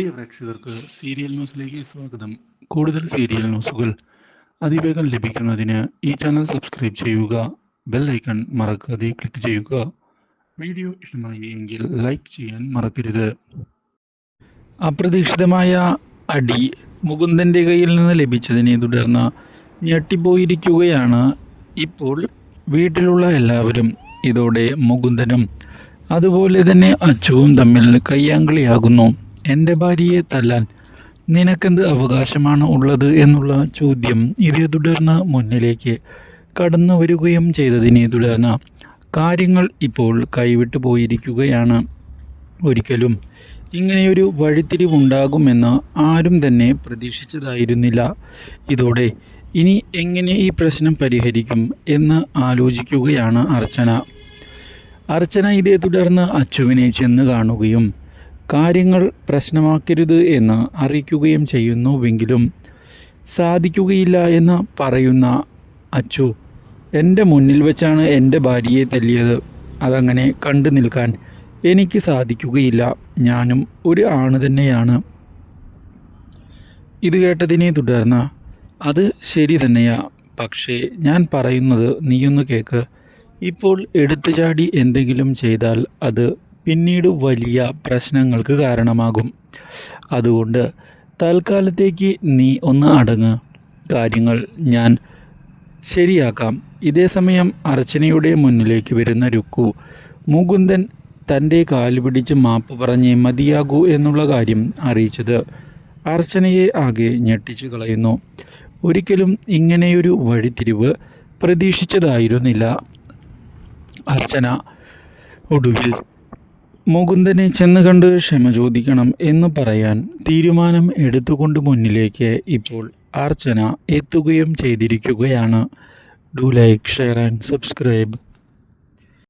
പ്രിയ പ്രേക്ഷകർക്ക് സീരിയൽ ന്യൂസിലേക്ക് സ്വാഗതം. കൂടുതൽ സീരിയൽ ന്യൂസുകൾ അതിവേഗം ലഭിക്കുന്നതിന് ഈ ചാനൽ സബ്സ്ക്രൈബ് ചെയ്യുക ബെൽ ഐക്കൺ മറക്കാതെ ക്ലിക്ക് ചെയ്യുക. വീഡിയോ ഇഷ്ടമായി എങ്കിൽ ലൈക്ക് ചെയ്യാൻ മറക്കരുത്. അപ്രതീക്ഷിതമായ അടി മുകുന്ദന്റെ കയ്യിൽ നിന്ന് ലഭിച്ചതിനെ തുടർന്ന് ഞെട്ടിപ്പോയിരിക്കുകയാണ് ഇപ്പോൾ വീട്ടിലുള്ള എല്ലാവരും ഇതോടെ മുകുന്ദനും അതുപോലെ തന്നെ അച്ചുവും തമ്മിൽ കയ്യാങ്കളിയാകുന്നു. എന്റെ ഭാര്യയെ തല്ലാൻ നിനക്കെന്ത് അവകാശമാണ് ഉള്ളത് എന്നുള്ള ചോദ്യം ഇതേ തുടർന്ന് മുന്നിലേക്ക് കടന്നു വരികയും ചെയ്തതിനെ തുടർന്ന് കാര്യങ്ങൾ ഇപ്പോൾ കൈവിട്ടു പോയിരിക്കുകയാണ്. ഒരിക്കലും ഇങ്ങനെയൊരു വഴിത്തിരിവുണ്ടാകുമെന്ന് ആരും തന്നെ പ്രതീക്ഷിച്ചതായിരുന്നില്ല. ഇതോടെ ഇനി എങ്ങനെ ഈ പ്രശ്നം പരിഹരിക്കും എന്ന് ആലോചിക്കുകയാണ് അർച്ചന. അർച്ചന ഇതേ തുടർന്ന് അച്ചുവിനെ ചെന്ന് കാണുകയും കാര്യങ്ങൾ പ്രശ്നമാക്കരുത് എന്ന് അറിയിക്കുകയും ചെയ്യുന്നുവെങ്കിലും സാധിക്കുകയില്ല എന്ന് പറയുന്ന അച്ചു എന്റെ മുന്നിൽ വെച്ചാണ് എന്റെ ഭാര്യയെ തല്ലിയത്. അതങ്ങനെ കണ്ടു നിൽക്കാൻ എനിക്ക് സാധിക്കുകയില്ല. ഞാനും ഒരു ആണ് തന്നെയാണ് ഇത് കേട്ടതിനെ തുടർന്ന് അത് ശരി തന്നെയാ. പക്ഷേ ഞാൻ പറയുന്നത് നീയൊന്ന് കേൾക്ക് ഇപ്പോൾ എടുത്തുചാടി എന്തെങ്കിലും ചെയ്താൽ അത് പിന്നീട് വലിയ പ്രശ്നങ്ങൾക്ക് കാരണമാകും. അതുകൊണ്ട് തൽക്കാലത്തേക്ക് നീ ഒന്ന് അടങ്ങ്. കാര്യങ്ങൾ ഞാൻ ശരിയാക്കാം. ഇതേ സമയം അർച്ചനയുടെ മുന്നിലേക്ക് വരുന്ന രുക്കു മുകുന്ദൻ തന്റെ കാലുപിടിച്ച് മാപ്പ് പറഞ്ഞ് മതിയാകൂ എന്നുള്ള കാര്യം അറിയിച്ചത് അർച്ചനയെ ആകെ ഞെട്ടിച്ചു കളയുന്നു. ഒരിക്കലും ഇങ്ങനെയൊരു വഴിത്തിരിവ് പ്രതീക്ഷിച്ചതായിരുന്നില്ല. അർച്ചന ഒടുവിൽ മുകുന്ദനെ ചെന്ന് കണ്ട് ക്ഷമ ചോദിക്കണം എന്ന് പറയാൻ തീരുമാനം എടുത്തുകൊണ്ട് മുന്നിലേക്ക് ഇപ്പോൾ അർച്ചന എത്തുകയും ചെയ്തിരിക്കുകയാണ്. Do like share and subscribe